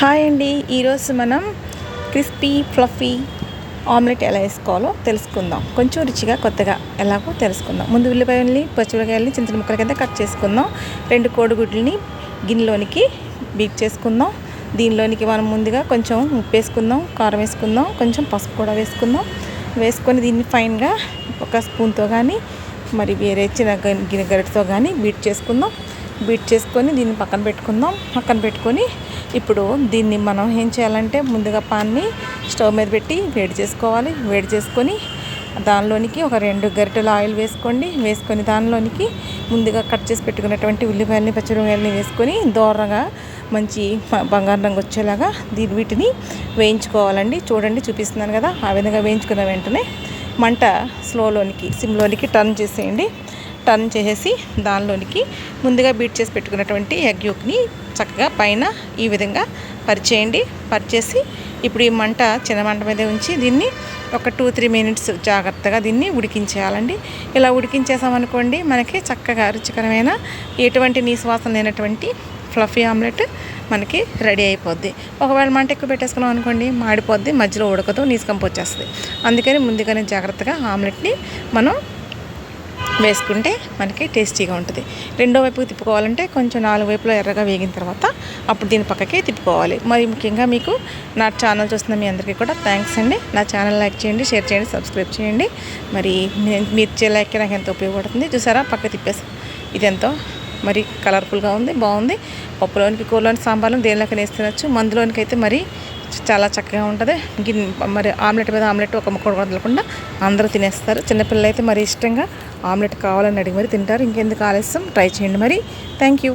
Hi అండి. ఈరోజు మనం క్రిస్పీ ఫ్లఫీ ఆమ్లెట్ ఎలా వేసుకోవాలో తెలుసుకుందాం. కొంచెం రుచిగా కొత్తగా ఎలాగో తెలుసుకుందాం. ముందు ఉల్లిపాయల్ని పచ్చిమిరకాయలని చిన్న చిన్న ముక్కల కింద కట్ చేసుకుందాం. రెండు కోడిగుడ్లని గిన్నెలోనికి బీట్ చేసుకుందాం. దీనిలోనికి మనం ముందుగా కొంచెం ఉప్పు వేసుకుందాం కారం వేసుకుందాం కొంచెం పసుపు కూడా వేసుకుందాం. వేసుకొని దీన్ని ఫైన్గా ఒక స్పూన్తో కానీ మరి వేరే చిన్న గిన్నె గరిటతో కానీ బీట్ చేసుకుందాం. బీట్ చేసుకొని దీన్ని పక్కన పెట్టుకుందాం. పక్కన పెట్టుకొని ఇప్పుడు దీన్ని మనం ఏం చేయాలంటే ముందుగా పాన్ని స్టవ్ మీద పెట్టి వేడి చేసుకోవాలి. వేడి చేసుకొని దానిలోనికి ఒక రెండు గరిటెలు ఆయిల్ వేసుకోండి. వేసుకొని దానిలోనికి ముందుగా కట్ చేసి పెట్టుకున్నటువంటి ఉల్లిపాయలని పచ్చిమిరపాయలని వేసుకొని దోరగా మంచి బంగారు రంగు వచ్చేలాగా దీని వీటిని వేయించుకోవాలండి. చూడండి చూపిస్తున్నాను కదా ఆ విధంగా వేయించుకున్న వెంటనే మంట స్లోలోనికి సిమ్లోనికి టర్న్ చేసేయండి. టర్న్ చేసేసి దానిలోనికి ముందుగా బీట్ చేసి పెట్టుకున్నటువంటి ఎగ్ యూక్ని చక్కగా పైన ఈ విధంగా పరిచేయండి. పరిచేసి ఇప్పుడు ఈ మంట చిన్న మంట మీద ఉంచి దీన్ని ఒక టూ త్రీ మినిట్స్ జాగ్రత్తగా దీన్ని ఉడికించేయాలండి. ఇలా ఉడికించేసామనుకోండి మనకి చక్కగా రుచికరమైన ఎటువంటి నీసువాసన లేనటువంటి ఫ్లఫీ ఆమ్లెట్ మనకి రెడీ అయిపోద్ది. ఒకవేళ మంట ఎక్కువ పెట్టేసుకున్నాం అనుకోండి మాడిపోద్ది మధ్యలో ఉడకదు నీసుకంపు వచ్చేస్తుంది. అందుకని ముందుగానే జాగ్రత్తగా ఆమ్లెట్ని మనం వేసుకుంటే మనకి టేస్టీగా ఉంటుంది. రెండో వైపుకి తిప్పుకోవాలంటే కొంచెం నాలుగు వైపులో ఎర్రగా వేగిన తర్వాత అప్పుడు దీని పక్కకే తిప్పుకోవాలి. మరి ముఖ్యంగా మీకు నా ఛానల్ చూస్తున్న మీ అందరికీ కూడా థ్యాంక్స్ అండి. నా ఛానల్ లైక్ చేయండి షేర్ చేయండి సబ్స్క్రైబ్ చేయండి. మరి మీరు ఇచ్చే లైక్కి నాకు ఎంతో ఉపయోగపడుతుంది. చూసారా? పక్క తిప్పేసి. ఇది ఎంతో మరి కలర్ఫుల్గా ఉంది బాగుంది. పప్పులోనికి కూరలోని సాంబార్లో దేనిలోకి వేసి తినచ్చు. మందులోనికి అయితే మరి చాలా చక్కగా ఉంటుంది. మరి ఆమ్లెట్ మీద ఆమ్లెట్ ఒక ముక్క వదలకుండా అందరూ తినేస్తారు. చిన్నపిల్లలు అయితే మరి ఇష్టంగా ఆమ్లెట్ కావాలని అడిగి మరి తింటారు. ఇంకెందుకు ఆలస్యం? ట్రై చేయండి మరి. Thank you